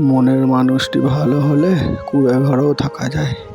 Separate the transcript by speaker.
Speaker 1: মনের মানুষটি ভালো হলে কুঁড়ে ঘরেও থাকা যায়।